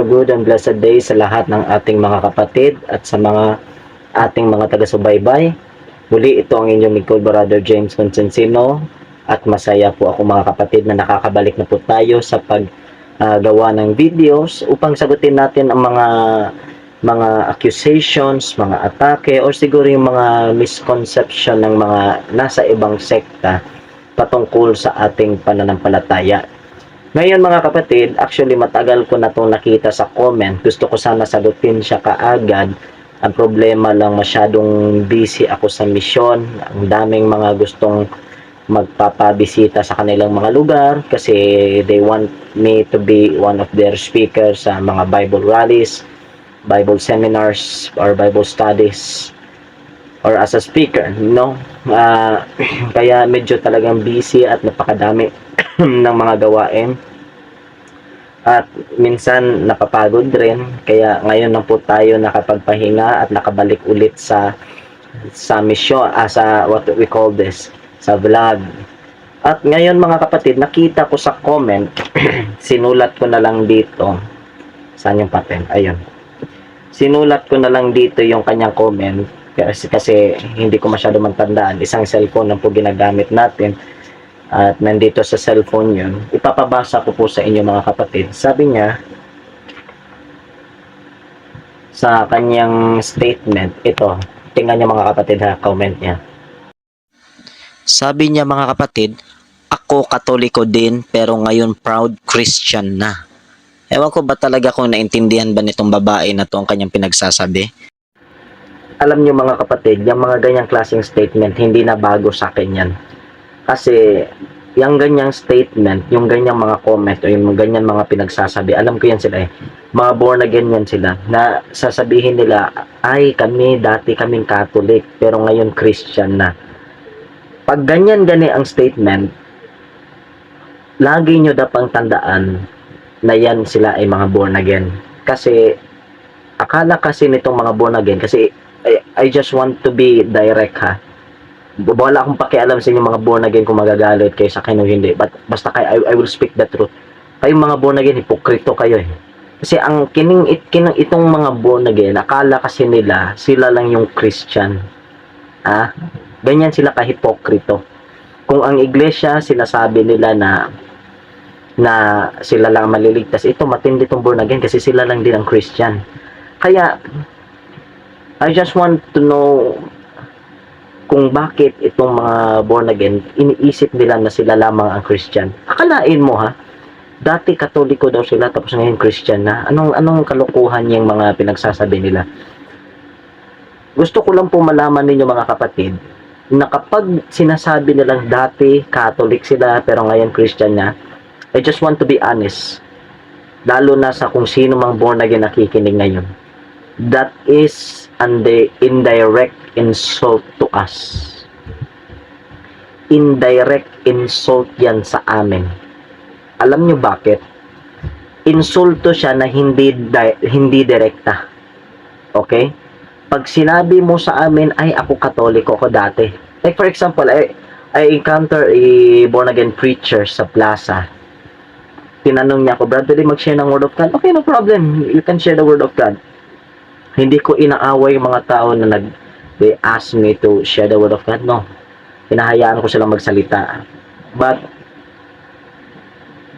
good and blessed day sa lahat ng ating mga kapatid at sa mga ating mga taga-subaybay. Muli ito ang inyong lingkod, Brother James Consensino at masaya po ako mga kapatid na nakakabalik na po tayo sa paggawa ng videos upang sagutin natin ang mga mga accusations, mga atake, o siguro yung mga misconception ng mga nasa ibang sekta patungkol sa ating pananampalataya. Ngayon mga kapatid, actually matagal ko na itong nakita sa comment. Gusto ko sana sagutin siya kaagad. Ang problema lang masyadong busy ako sa misyon. Ang daming mga gustong magpapabisita sa kanilang mga lugar kasi they want me to be one of their speakers sa mga Bible rallies, Bible seminars, or Bible studies or as a speaker, no? Ah, kaya medyo talagang busy at napakadami ng mga gawain. At minsan napapagod rin. Kaya ngayon na po tayo nakapagpahinga at nakabalik ulit sa sa mission, ah, sa what we call this, sa vlog. At ngayon mga kapatid, nakita ko sa comment, sinulat ko na lang dito. Saan yung patent? Ayun. Sinulat ko na lang dito yung kanyang comment kasi, kasi hindi ko masyado matandaan. Isang cellphone lang po ginagamit natin at nandito sa cellphone yun. Ipapabasa ko po sa inyo mga kapatid. Sabi niya, sa kanyang statement, ito, tingnan niyo mga kapatid ha, comment niya. Sabi niya mga kapatid, ako katoliko din pero ngayon proud Christian na. Ewan ko ba talaga kung naintindihan ba nitong babae na to ang kanyang pinagsasabi? Alam niyo mga kapatid, yung mga ganyang klaseng statement, hindi na bago sa akin yan. Kasi, yung ganyang statement, yung ganyang mga comment, o yung ganyang mga pinagsasabi, alam ko yan sila eh. Mga born again yan sila, na sasabihin nila, ay kami, dati kaming Catholic, pero ngayon Christian na. Pag ganyan gani ang statement, lagi nyo dapang tandaan na yan sila ay mga born again. Kasi, akala kasi nitong mga born again, kasi I, just want to be direct ha. Wala akong pakialam sa inyo mga born again kung magagalit kayo sa akin o hindi. But basta kayo, I, I will speak the truth. Kayong mga born again, hipokrito kayo eh. Kasi ang kining, it, kining itong mga born again, akala kasi nila, sila lang yung Christian. Ah, ganyan sila kahipokrito. Kung ang iglesia, sinasabi nila na na sila lang maliligtas. Ito, matindi tong born again kasi sila lang din ang Christian. Kaya, I just want to know kung bakit itong mga born again, iniisip nila na sila lamang ang Christian. Akalain mo ha, dati katoliko daw sila tapos ngayon Christian na. Anong anong kalokohan yung mga pinagsasabi nila? Gusto ko lang po malaman ninyo mga kapatid na kapag sinasabi nilang dati Catholic sila pero ngayon Christian na, I just want to be honest. Lalo na sa kung sino mang born again nakikinig ngayon. That is an indirect insult to us. Indirect insult yan sa amin. Alam nyo bakit? Insulto siya na hindi di- hindi direkta. Okay? Pag sinabi mo sa amin, ay ako katoliko ko dati. Like for example, I, I encounter a born again preacher sa plaza. Tinanong niya ako, pwede mag-share ng word of God? Okay, no problem. You can share the word of God. Hindi ko inaaway yung mga tao na nag they ask me to share the word of God. No. Hinahayaan ko silang magsalita. But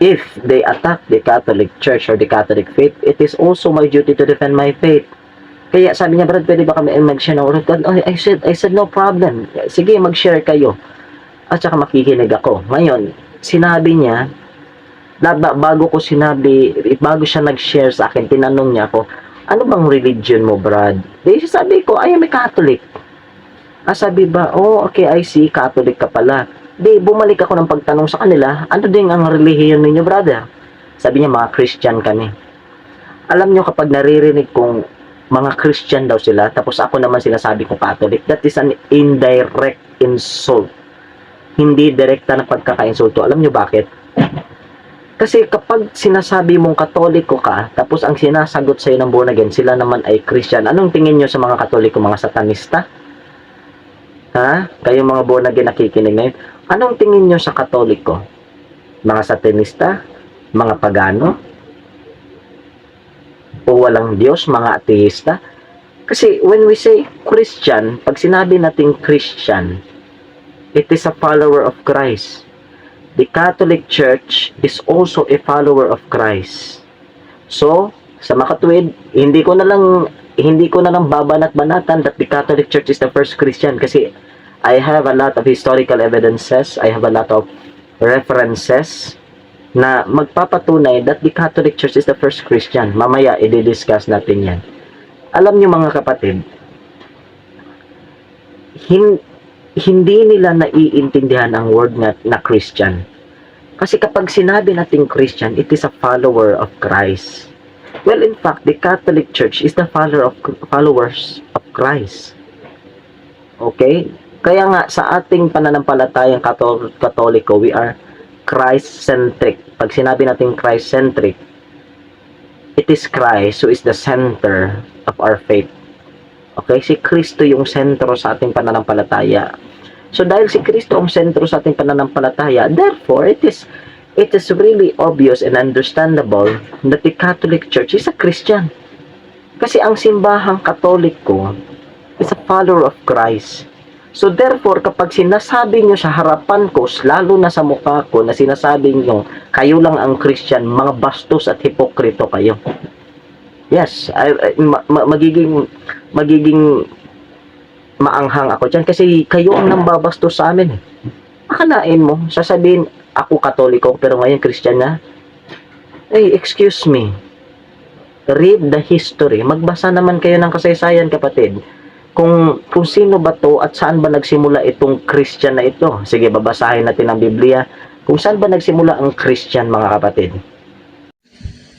if they attack the Catholic Church or the Catholic faith, it is also my duty to defend my faith. Kaya sabi niya, Brad, pwede ba kami mag-share ng word of God? I said, I said, no problem. Sige, mag-share kayo. At saka makikinig ako. Ngayon, sinabi niya, bago ko sinabi, bago siya nag-share sa akin, tinanong niya ako, ano bang religion mo, Brad? Di sabi ko, I am a Catholic. Ah, sabi ba, oh, okay, I see, Catholic ka pala. Di, bumalik ako ng pagtanong sa kanila, ano din ang relihiyon ninyo, brother? Sabi niya, mga Christian kami. Alam niyo kapag naririnig kong mga Christian daw sila, tapos ako naman sinasabi ko Catholic, that is an indirect insult. Hindi direkta na pagkakainsulto. Alam niyo bakit? Kasi kapag sinasabi mong katoliko ka, tapos ang sinasagot sa'yo ng born again, sila naman ay Christian. Anong tingin nyo sa mga katoliko, mga satanista? Ha? Kayo mga born again nakikinig ngayon. Anong tingin nyo sa katoliko? Mga satanista? Mga pagano? o walang Diyos, mga ateista. Kasi when we say Christian, pag sinabi nating Christian, it is a follower of Christ. The Catholic Church is also a follower of Christ. So, sa makatwid, hindi ko na lang hindi ko na lang babanat-banatan that the Catholic Church is the first Christian kasi I have a lot of historical evidences, I have a lot of references na magpapatunay that the Catholic Church is the first Christian. Mamaya, i-discuss natin yan. Alam niyo mga kapatid, hin- hindi nila naiintindihan ang word na, na Christian. Kasi kapag sinabi nating Christian, it is a follower of Christ. Well, in fact, the Catholic Church is the follower of followers of Christ. Okay? Kaya nga sa ating pananampalatayang Katol- Katoliko, we are Christ-centric. Pag sinabi natin Christ-centric, it is Christ who is the center of our faith. Okay? Si Kristo yung sentro sa ating pananampalataya. So dahil si Kristo ang sentro sa ating pananampalataya, therefore it is it is really obvious and understandable that the Catholic Church is a Christian. Kasi ang simbahang Katoliko is a follower of Christ. So therefore, kapag sinasabi nyo sa harapan ko, lalo na sa mukha ko, na sinasabi nyo, kayo lang ang Christian, mga bastos at hipokrito kayo. Yes, I, I- ma- ma- magiging magiging maanghang ako dyan kasi kayo ang nambabastos sa amin. Akalain mo, sasabihin, ako katoliko pero ngayon Christian na. Hey, excuse me. Read the history. Magbasa naman kayo ng kasaysayan, kapatid. Kung, kung sino ba to at saan ba nagsimula itong Christian na ito. Sige, babasahin natin ang Biblia. Kung saan ba nagsimula ang Christian, mga kapatid.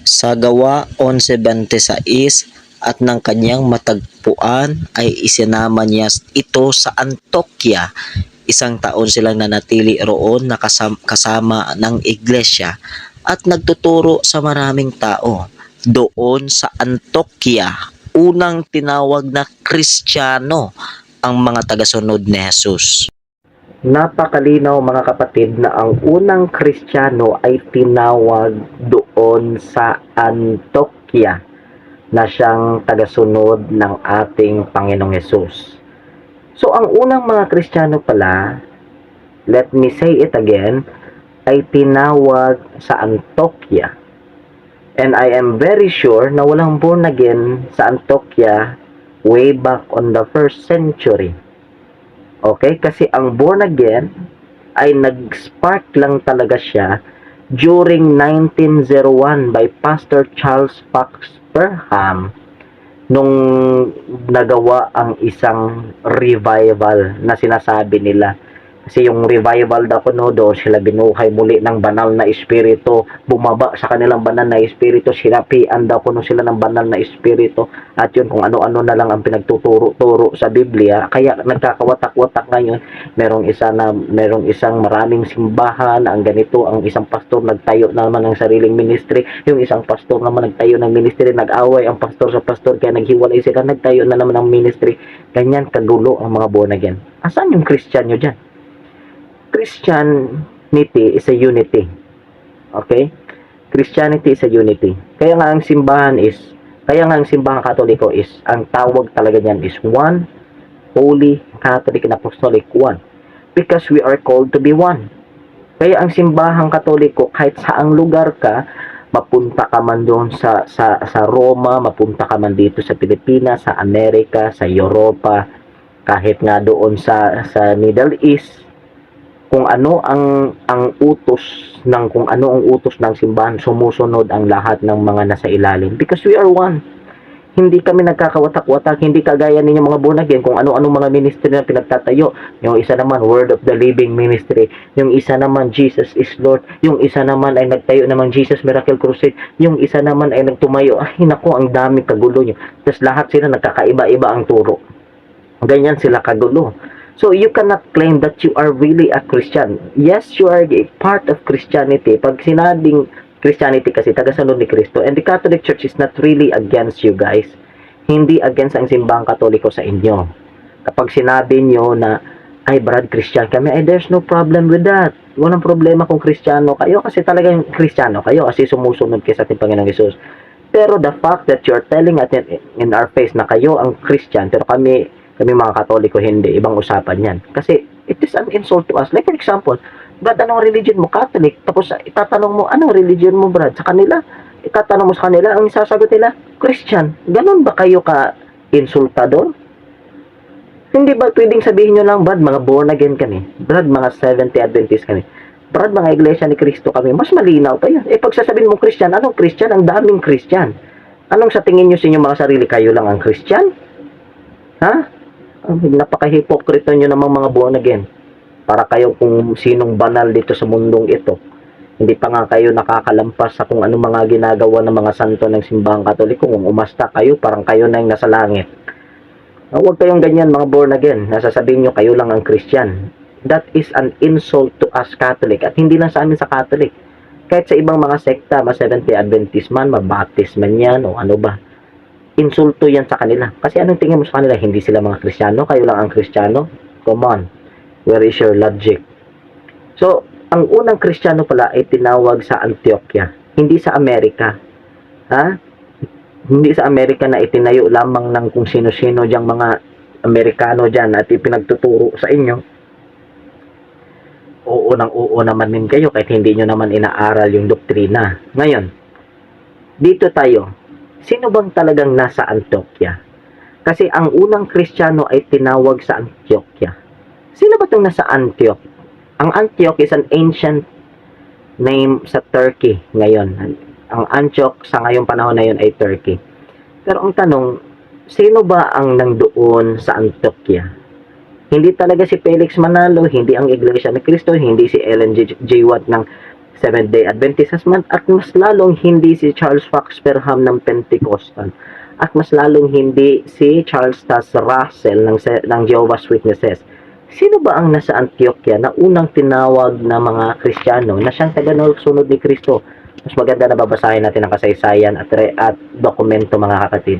Sa gawa 11.26 at ng kanyang matagpuan ay isinama niya ito sa Antokya. Isang taon silang nanatili roon na kasama, ng iglesia at nagtuturo sa maraming tao. Doon sa Antokya, unang tinawag na Kristiyano ang mga tagasunod ni Jesus. Napakalinaw mga kapatid na ang unang Kristiyano ay tinawag doon sa Antokya na siyang tagasunod ng ating Panginoong Yesus. So ang unang mga Kristiyano pala, let me say it again, ay tinawag sa Antokya. And I am very sure na walang born again sa Antokya way back on the first century. Okay? Kasi ang born again ay nag-spark lang talaga siya during 1901 by Pastor Charles Fox Perham nung nagawa ang isang revival na sinasabi nila. Kasi yung revival daw kuno doon sila binuhay muli ng banal na espiritu, bumaba sa kanilang banal na espiritu, sinapian daw kuno sila ng banal na espiritu at yun kung ano-ano na lang ang pinagtuturo-turo sa Biblia. Kaya nagkakawatak-watak ngayon, merong isa na merong isang maraming simbahan, ang ganito, ang isang pastor nagtayo naman ng sariling ministry, yung isang pastor naman nagtayo ng ministry, nag-away ang pastor sa pastor kaya naghiwalay sila, nagtayo na naman ng ministry. Ganyan kadulo ang mga born again. Asan yung Christian nyo dyan? Christianity is a unity. Okay? Christianity is a unity. Kaya nga ang simbahan is, kaya nga ang simbahan katoliko is, ang tawag talaga niyan is one, holy, Catholic, and Apostolic, one. Because we are called to be one. Kaya ang simbahang katoliko, kahit saang lugar ka, mapunta ka man doon sa, sa, sa Roma, mapunta ka man dito sa Pilipinas, sa Amerika, sa Europa, kahit nga doon sa, sa Middle East, kung ano ang ang utos ng kung ano ang utos ng simbahan sumusunod ang lahat ng mga nasa ilalim. Because we are one. Hindi kami nagkakawatak-watak hindi kagaya ninyo mga born again kung ano-ano mga ministry na pinagtatayo. Yung isa naman word of the living ministry. Yung isa naman Jesus is Lord. Yung isa naman ay nagtayo naman Jesus Miracle Crusade. Yung isa naman ay nagtumayo. Ay nako ang dami kagulo nyo tapos lahat sila nagkakaiba-iba ang turo. Ganyan sila kagulo So you cannot claim that you are really a Christian. Yes, you are a part of Christianity. Pag sinabing Christianity kasi tagasunod ni Kristo and the Catholic Church is not really against you guys. Hindi against ang simbahang Katoliko sa inyo. Kapag sinabi nyo na ay Brad Christian kami, ay there's no problem with that. Walang problema kung Kristiyano kayo kasi talagang Kristiyano kayo kasi sumusunod kayo sa ating Panginoong Yesus. Pero the fact that you're telling at in our face na kayo ang Christian, pero kami, kami mga Katoliko hindi, ibang usapan yan. Kasi it is an insult to us. Like for example, Brad, anong religion mo? Catholic. Tapos itatanong mo, anong religion mo, Brad? Sa kanila, itatanong mo sa kanila, ang isasagot nila, Christian. Ganon ba kayo ka insultador? Hindi ba pwedeng sabihin nyo lang, Brad, mga born again kami. Brad, mga 70 Adventist kami. Brad, mga iglesia ni Kristo kami. Mas malinaw pa yan. Eh, pag sasabihin mo Christian, anong Christian? Ang daming Christian. Anong sa tingin nyo sa inyong mga sarili? Kayo lang ang Christian? Ha? Napaka-hipokrito nyo namang mga born again. Para kayo kung sinong banal dito sa mundong ito. Hindi pa nga kayo nakakalampas sa kung ano mga ginagawa ng mga santo ng simbahang katoliko. Kung umasta kayo, parang kayo na yung nasa langit. Ah, Huwag kayong ganyan mga born again. Nasasabihin nyo kayo lang ang Christian. That is an insult to us Catholic. At hindi lang sa amin sa Catholic. Kahit sa ibang mga sekta, mga Seventh-day Adventist man, mabaptist man yan, o ano ba. Insulto yan sa kanila. Kasi anong tingin mo sa kanila? Hindi sila mga Kristiyano? Kayo lang ang Kristiyano? Come on. Where is your logic? So, ang unang Kristiyano pala ay tinawag sa Antioquia. Hindi sa Amerika. Ha? hindi sa Amerika na itinayo lamang ng kung sino-sino diyang mga Amerikano dyan at ipinagtuturo sa inyo. Oo nang oo naman din kayo kahit hindi nyo naman inaaral yung doktrina. Ngayon, dito tayo. Sino bang talagang nasa Antioquia? Kasi ang unang Kristiyano ay tinawag sa Antioquia. Sino ba itong nasa Antioch? Ang Antioch is an ancient name sa Turkey ngayon ang Antioch sa ngayong panahon na yun ay Turkey. Pero ang tanong, sino ba ang nangdoon sa Antioquia? Hindi talaga si Felix Manalo, hindi ang Iglesia ni Cristo, hindi si Ellen G. G. Watt ng Seventh-day Adventist Asman, at mas lalong hindi si Charles Fox Perham ng Pentecostal. At mas lalong hindi si Charles Tass Russell ng, ng Jehovah's Witnesses. Sino ba ang nasa Antioquia na unang tinawag na mga Kristiyano na siyang taga-sunod ni Kristo? mas maganda na babasahin natin ang kasaysayan at, at dokumento mga kapatid.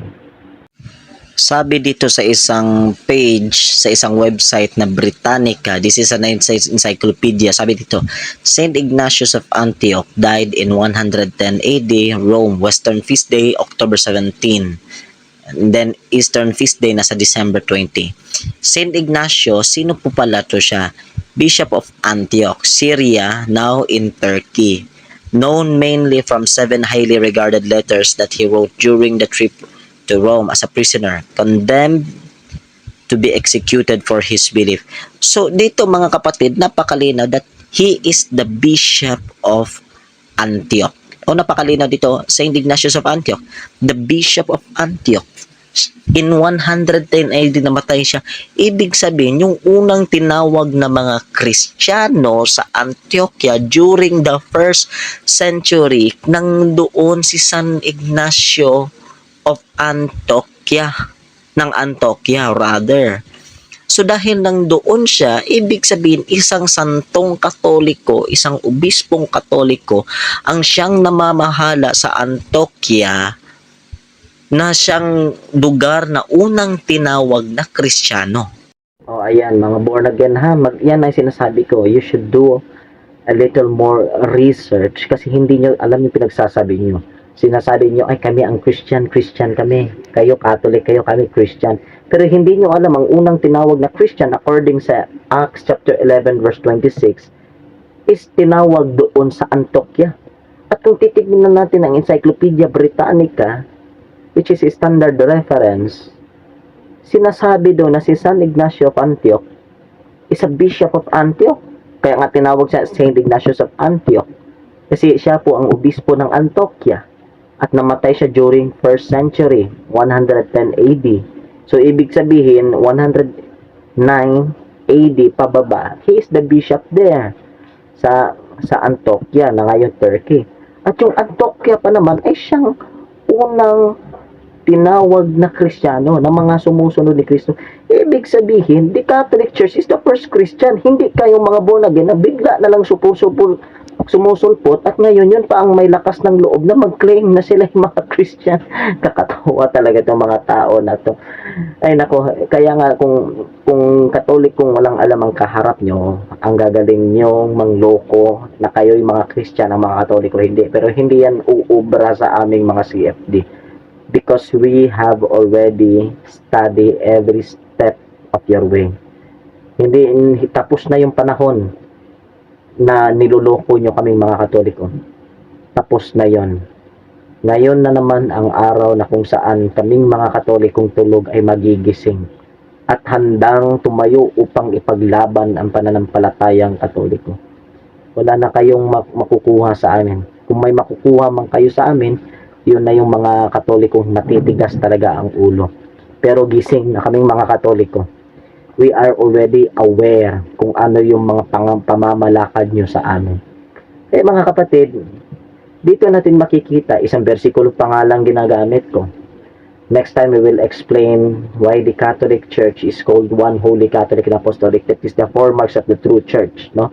Sabi dito sa isang page, sa isang website na Britannica, this is an ency- encyclopedia, sabi dito, Saint Ignatius of Antioch died in 110 AD, Rome, Western Feast Day, October 17. And then Eastern Feast Day nasa December 20. Saint Ignacio, sino po pala to siya? Bishop of Antioch, Syria, now in Turkey. Known mainly from seven highly regarded letters that he wrote during the trip to Rome as a prisoner, condemned to be executed for his belief. So dito mga kapatid, napakalinaw that he is the bishop of Antioch. O napakalinaw dito, Saint Ignatius of Antioch, the bishop of Antioch. In 110 AD namatay siya. Ibig sabihin, yung unang tinawag na mga Kristiyano sa Antioquia during the first century, nang doon si San Ignacio of Antioquia ng Antioquia rather. So dahil nang doon siya, ibig sabihin isang santong katoliko, isang obispong katoliko ang siyang namamahala sa Antioquia na siyang lugar na unang tinawag na Kristiyano. O ayan, mga born again ha, mag, yan ang sinasabi ko, you should do a little more research kasi hindi nyo alam yung pinagsasabi nyo. Sinasabi nyo, ay kami ang Christian, Christian kami. Kayo Catholic, kayo kami Christian. Pero hindi nyo alam ang unang tinawag na Christian according sa Acts chapter 11 verse 26 is tinawag doon sa Antioquia. At kung titignan natin ang Encyclopedia Britannica, which is a standard reference, sinasabi doon na si San Ignacio of Antioch is a bishop of Antioch. Kaya nga tinawag siya Saint Ignatius of Antioch. Kasi siya po ang obispo ng Antioquia. At namatay siya during 1st century, 110 AD. So, ibig sabihin, 109 AD pababa, he is the bishop there sa sa Antioquia na ngayon Turkey. At yung Antioquia pa naman ay siyang unang tinawag na Kristiyano na mga sumusunod ni Kristo. Ibig sabihin, the Catholic Church is the first Christian. Hindi kayo mga born again na bigla na lang supul-supul sumusulpot at ngayon yun pa ang may lakas ng loob na mag-claim na sila yung mga Christian. Kakatawa talaga itong mga tao na to. Ay nako, kaya nga kung kung katolik kung walang alam ang kaharap nyo, ang gagaling nyo mangloko na kayo yung mga Christian ang mga katoliko hindi. Pero hindi yan uubra sa aming mga CFD. Because we have already studied every step of your way. Hindi tapos na yung panahon na niloloko nyo kaming mga katoliko. Tapos na yon. Ngayon na naman ang araw na kung saan kaming mga katolikong tulog ay magigising at handang tumayo upang ipaglaban ang pananampalatayang katoliko. Wala na kayong mak- makukuha sa amin. Kung may makukuha man kayo sa amin, yun na yung mga katolikong natitigas talaga ang ulo. Pero gising na kaming mga katoliko we are already aware kung ano yung mga pang- pamamalakad nyo sa amin. Eh mga kapatid, dito natin makikita isang versikulo pa nga lang ginagamit ko. Next time we will explain why the Catholic Church is called one Holy Catholic and Apostolic. That is the four marks of the true church, no?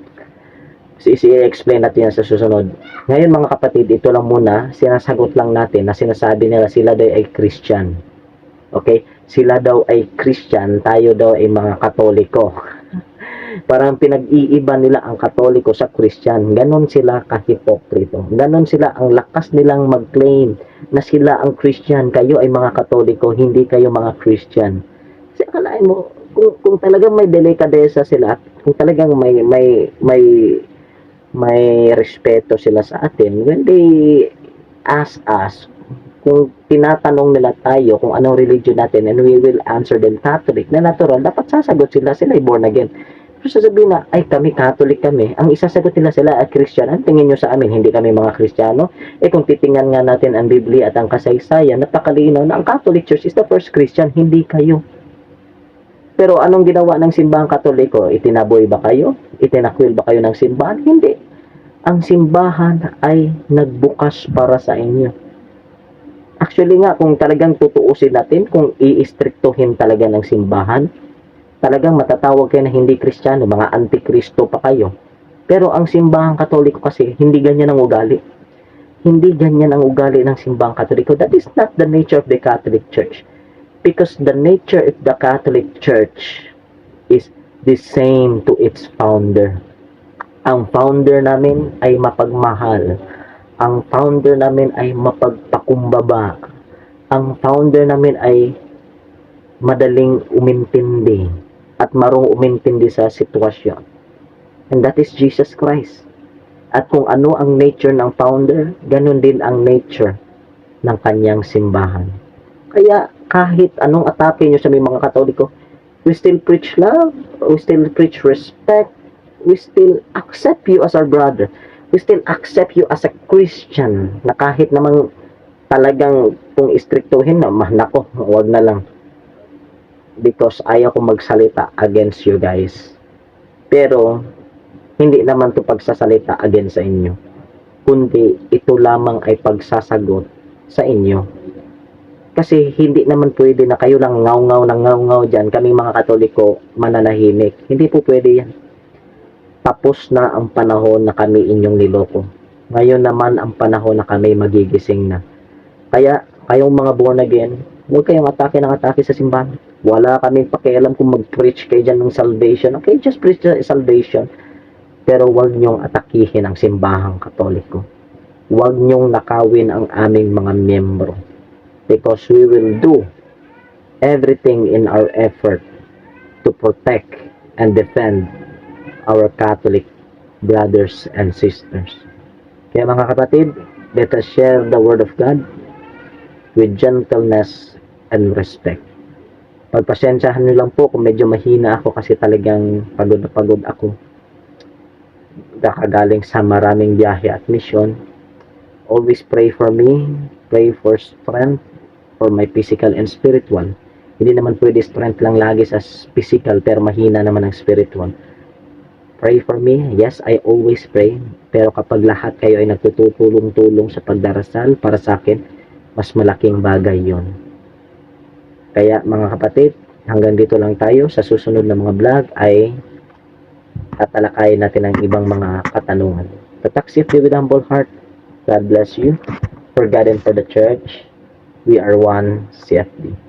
So, i-explain natin yan sa susunod. Ngayon mga kapatid, ito lang muna, sinasagot lang natin na sinasabi nila sila ay Christian. Okay? Sila daw ay Christian, tayo daw ay mga Katoliko. Parang pinag-iiba nila ang Katoliko sa Christian. Ganon sila kahipokrito. Ganon sila ang lakas nilang mag-claim na sila ang Christian. Kayo ay mga Katoliko, hindi kayo mga Christian. Kasi akalain mo, kung, kung talagang may delikadesa sila, kung talagang may may may may respeto sila sa atin, when they ask us kung tinatanong nila tayo kung anong religion natin and we will answer them Catholic na natural, dapat sasagot sila sila ay born again. Pero sasabihin na, ay kami Catholic kami, ang isasagot nila sila ay Christian. Ang tingin nyo sa amin, hindi kami mga Kristiyano. Eh kung titingnan nga natin ang Biblia at ang kasaysayan, napakalinaw na ang Catholic Church is the first Christian, hindi kayo. Pero anong ginawa ng simbahang katoliko? Itinaboy ba kayo? Itinakwil ba kayo ng simbahan? Hindi. Ang simbahan ay nagbukas para sa inyo. Actually nga, kung talagang tutuusin natin, kung iistriktuhin talaga ng simbahan, talagang matatawag kayo na hindi kristyano, mga antikristo pa kayo. Pero ang simbahang katoliko kasi, hindi ganyan ang ugali. Hindi ganyan ang ugali ng simbahang katoliko. That is not the nature of the Catholic Church. Because the nature of the Catholic Church is the same to its founder. Ang founder namin ay mapagmahal. Ang founder namin ay mapagpakumbaba. Ang founder namin ay madaling umintindi at marong umintindi sa sitwasyon. And that is Jesus Christ. At kung ano ang nature ng founder, ganun din ang nature ng kanyang simbahan. Kaya kahit anong atake nyo sa mga katoliko, we still preach love, we still preach respect, we still accept you as our brother. We still accept you as a Christian na kahit namang talagang kung istriktuhin na, nako, wag na lang. Because ayaw ko magsalita against you guys. Pero, hindi naman to pagsasalita against sa inyo. Kundi, ito lamang ay pagsasagot sa inyo. Kasi hindi naman pwede na kayo lang ngaw-ngaw ng ngaw-ngaw dyan, kaming mga katoliko mananahimik. Hindi po pwede yan tapos na ang panahon na kami inyong niloko. Ngayon naman ang panahon na kami magigising na. Kaya, kayong mga born again, huwag kayong atake ng atake sa simbahan. Wala kaming pakialam kung mag-preach kayo dyan ng salvation. Okay, just preach the salvation. Pero huwag niyong atakihin ang simbahang katoliko. Huwag niyong nakawin ang aming mga miyembro. Because we will do everything in our effort to protect and defend our Catholic brothers and sisters. Kaya mga kapatid, let us share the Word of God with gentleness and respect. Pagpasensyahan niyo lang po kung medyo mahina ako kasi talagang pagod na pagod ako. Kakagaling sa maraming biyahe at mission. Always pray for me, pray for strength for my physical and spiritual. Hindi naman pwede strength lang lagi sa physical pero mahina naman ang spiritual pray for me. Yes, I always pray. Pero kapag lahat kayo ay nagtutulong-tulong sa pagdarasal para sa akin, mas malaking bagay yon. Kaya mga kapatid, hanggang dito lang tayo. Sa susunod na mga vlog ay tatalakayin natin ang ibang mga katanungan. Tatak safely with humble heart. God bless you. For God and for the church, we are one CFD.